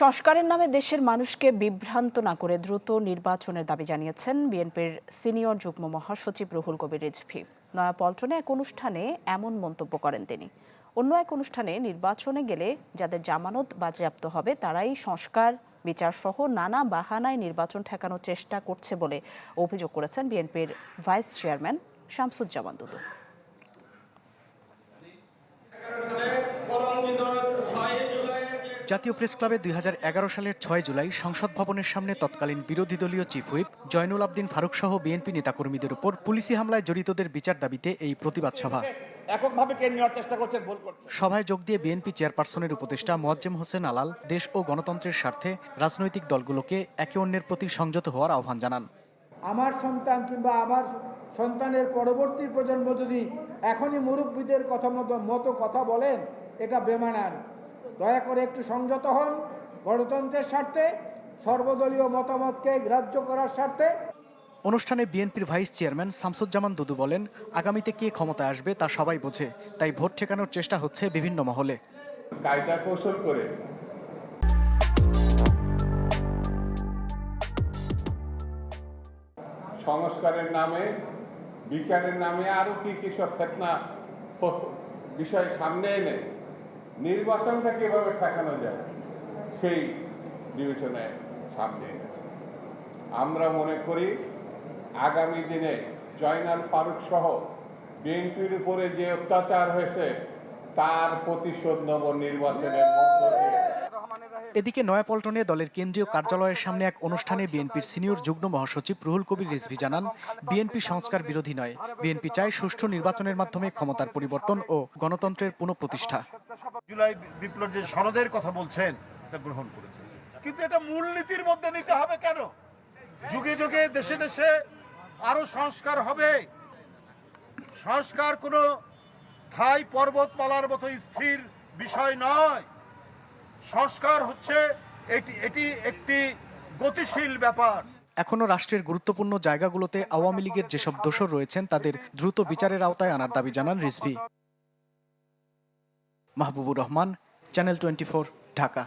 সংস্কারের নামে দেশের মানুষকে বিভ্রান্ত না করে দ্রুত নির্বাচনের দাবি জানিয়েছেন বিএনপির সিনিয়র যুগ্ম মহাসচিব রুহুল কবির রিজভি। নয়াপল্টনে এক অনুষ্ঠানে এমন মন্তব্য করেন তিনি। অন্য এক অনুষ্ঠানে, নির্বাচনে গেলে যাদের জামানত বাজেয়াপ্ত হবে, তারাই সংস্কার, বিচার সহ নানা বাহানায় নির্বাচন ঠেকানোর চেষ্টা করছে বলে অভিযোগ করেছেন বিএনপির ভাইস চেয়ারম্যান শামসুজ্জামান দুদু। জাতীয় প্রেস ক্লাবে দুই হাজার এগারো সালের ছয় জুলাই সংসদ ভবনের সামনে তৎকালীন বিরোধী দলীয় চিফ হুইপ জয়নুল আবদিন ফারুক সহ বিএনপি নেতাকর্মীদের উপর পুলিশি হামলায় জড়িতদের বিচার দাবিতে এই প্রতিবাদ সভা। এককভাবে কে নেওয়ার চেষ্টা করছেন ভুল করছেন। সভায় যোগ দিয়ে বিএনপি চেয়ারপারসনের উপদেষ্টা মোয়াজ্জেম হোসেন আলাল দেশ ও গণতন্ত্রের স্বার্থে রাজনৈতিক দলগুলোকে একে অন্যের প্রতি সংযত হওয়ার আহ্বান জানান। আমার সন্তান কিংবা আমার সন্তানের পরবর্তী প্রজন্ম যদি এখনই মুরব্বীদের কথা মতো মতো কথা বলেন এটা বেমানান। দয়া করে একটু সংযত হন গণতন্ত্রের স্বার্থে সর্বদলীয় মতামতকে গ্রাহ্য করার স্বার্থে। অনুষ্ঠানে বিএনপির ভাইস চেয়ারম্যান শামসুজ্জামান দুদু বলেন আগামীতে কে ক্ষমতায় আসবে তা সবাই বোঝে তাই ভোট ঠেকানোর চেষ্টা হচ্ছে বিভিন্ন মহলে। কায়দা কৌশল করে। সংস্কারের নামে বিচারের নামে আরও কি কি সব ফেতনা বিষয় সামনে এনে নির্বাচনটা কীভাবে ঠেকানো যায়, সেই বিবেচনায় সামনে এনেছে। আমরা মনে করি, আগামী দিনে জয়নাল ফারুক সহ বিএনপির উপরে যে অত্যাচার হয়েছে, তার প্রতিশোধ নব নির্বাচনের মধ্য এদিকে নয়াপল্টনে দলের কেন্দ্রীয় কার্যালয়ের সামনে এক অনুষ্ঠানে বিএনপির সিনিয়র যুগ্ম মহাসচিব রুহুল কবির রিজভি জানান, বিএনপি সংস্কার বিরোধী নয়। বিএনপি চায় সুষ্ঠু নির্বাচনের মাধ্যমে ক্ষমতার পরিবর্তন ও গণতন্ত্রের পুনঃপ্রতিষ্ঠা। জুলাই বিপ্লব যে সনদের কথা বলছেন তা গ্রহণ করেছেন। কিন্তু এটা মূলনীতির মধ্যে নিতে হবে কেন? যুগে যুগে দেশে দেশে আরও সংস্কার হবে। সংস্কার কোনো থাই মতো স্থির বিষয় নয়। সংস্কার হচ্ছে এটি এটি একটি গতিশীল ব্যাপার। এখনও রাষ্ট্রের গুরুত্বপূর্ণ জায়গাগুলোতে আওয়ামী লীগের যেসব দোষর রয়েছেন, তাদের দ্রুত বিচারের আওতায় আনার দাবি জানান Rizvi. Mahbubur Rahman channel twenty Dhaka